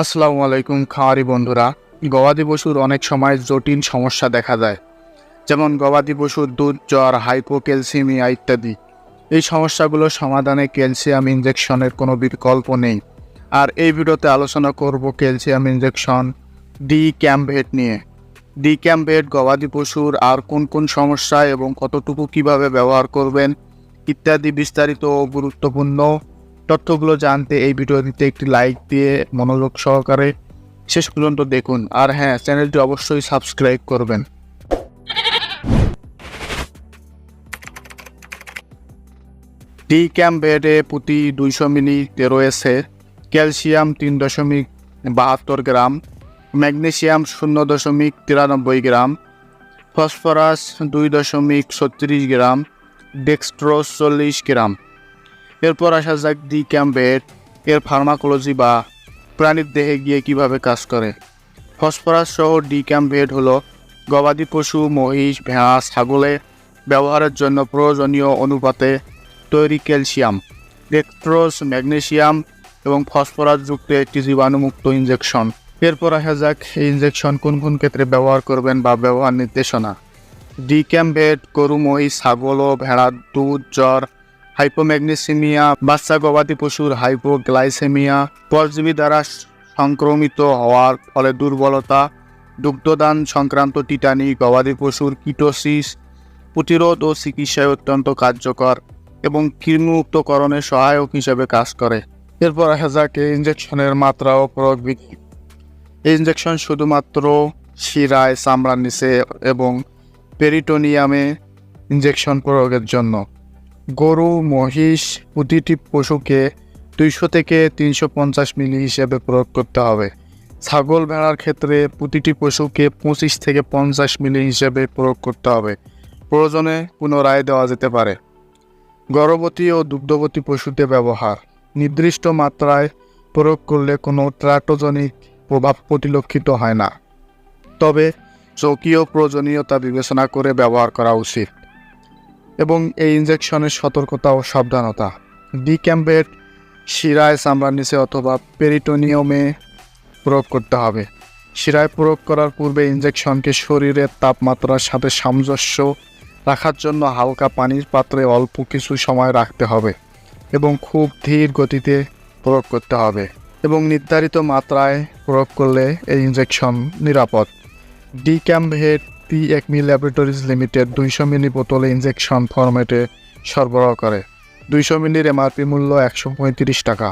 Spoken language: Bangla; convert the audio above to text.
আসসালামু আলাইকুম খাওয়ারি বন্ধুরা। গবাদি পশুর অনেক সময় জটিল সমস্যা দেখা যায় যেমন গবাদি পশুর দুধ, জ্বর হাইপোক্যালসিমিয়া ইত্যাদি। এই সমস্যাগুলোর সমাধানে ক্যালসিয়াম ইনজেকশনের কোনো বিকল্প নেই। আর এই ভিডিওতে আলোচনা করব ক্যালসিয়াম ইনজেকশন ডি ক্যাম্পভেট নিয়ে। ডি ক্যাম্পভেট গবাদি পশুর আর কোন কোন সমস্যা এবং কতটুকু কীভাবে ব্যবহার করবেন ইত্যাদি বিস্তারিত ও গুরুত্বপূর্ণ তথ্যগুলো জানতে এই ভিডিওটিতে একটি লাইক দিয়ে মনোযোগ সহকারে শেষ পর্যন্ত দেখুন। আর হ্যাঁ চ্যানেলটি অবশ্যই সাবস্ক্রাইব করবেন। ডি ক্যাম্পেটে প্রতি দুইশো মিলিতে রয়েছে ক্যালসিয়াম তিন দশমিক বাহাত্তর গ্রাম, ম্যাগনেসিয়াম শূন্য দশমিক তিরানব্বই গ্রাম, ফসফরাস দুই দশমিক ছত্রিশ গ্রাম, ডেক্সট্রোস চল্লিশ গ্রাম। এরপর আসা যাক ডি ক্যাম্পেট এর ফার্মাকোলজি বা প্রাণীর দেহে গিয়ে কীভাবে কাজ করে। ফসফরাস সহ ডি ক্যাম্পেট হলো গবাদি পশু, মহিষ ভেড়া ছাগলে ব্যবহারের জন্য প্রয়োজনীয় অনুপাতে তৈরি ক্যালসিয়াম ডেক্ট্রোস ম্যাগনেসিয়াম এবং ফসফরাস যুক্ত একটি জীবাণুমুক্ত ইঞ্জেকশন এরপর আসা যাক এই ইঞ্জেকশন কোন কোন ক্ষেত্রে ব্যবহার করবেন বা ব্যবহার নির্দেশনা। ডি ক্যাম্পেট গরু, মহিষ, ছাগল ও ভেড়ার দুধ, জ্বর হাইপোম্যাগনেসিমিয়া, বাচ্চা গবাদি পশুর হাইপোগ্লাইসেমিয়া, পরজীবী দ্বারা সংক্রমিত হওয়ার ফলে দুর্বলতা, দুগ্ধদান সংক্রান্ত টিটানি, গবাদি পশুর কিটোসিস প্রতিরোধ ও চিকিৎসায় অত্যন্ত কার্যকর এবং কৃমিমুক্তকরণে সহায়ক হিসেবে কাজ করে। এরপর আসা যাক ইঞ্জেকশনের মাত্রা ও প্রয়োগ বিধি। এই ইঞ্জেকশন শুধুমাত্র শিরায় চামড়ার নিচে এবং পেরিটোনিয়ামে ইঞ্জেকশন প্রয়োগের জন্য। গরু, মহিষ, প্রতিটি পশুকে দুইশো থেকে তিনশো পঞ্চাশ মিলি হিসেবে প্রয়োগ করতে হবে। ছাগল ভেড়ার ক্ষেত্রে প্রতিটি পশুকে পঁচিশ থেকে পঞ্চাশ মিলি হিসেবে প্রয়োগ করতে হবে। প্রয়োজনে পুনরায় দেওয়া যেতে পারে। গর্ভবতী ও দুগ্ধবতী পশুতে ব্যবহার। নির্দিষ্ট মাত্রায় প্রয়োগ করলে কোনো ট্রাটোজনিক প্রভাব পরিলক্ষিত হয় না। তবে চৌকীয় প্রয়োজনীয়তা বিবেচনা করে ব্যবহার করা উচিত। এবং এই ইনজেকশনের সতর্কতা ও সাবধানতা। ডি ক্যাম্পেট শিরায় চামড়ার নিচে অথবা পেরিটোনিয়ামে প্রয়োগ করতে হবে। শিরায় প্রয়োগ করার পূর্বে ইনজেকশনকে শরীরের তাপমাত্রার সাথে সামঞ্জস্য রাখার জন্য হালকা পানির পাত্রে অল্প কিছু সময় রাখতে হবে এবং খুব ধীর গতিতে প্রয়োগ করতে হবে এবং নির্ধারিত মাত্রায় প্রয়োগ করলে এই ইনজেকশন নিরাপদ। D Campvet P Acme laboratories limited দুইশো মিলি বোতলে ইনজেকশন ফরম্যাটে সরবরাহ করে। দুইশো মিলির এমআরপি মূল্য একশো পঁয়ত্রিশ টাকা।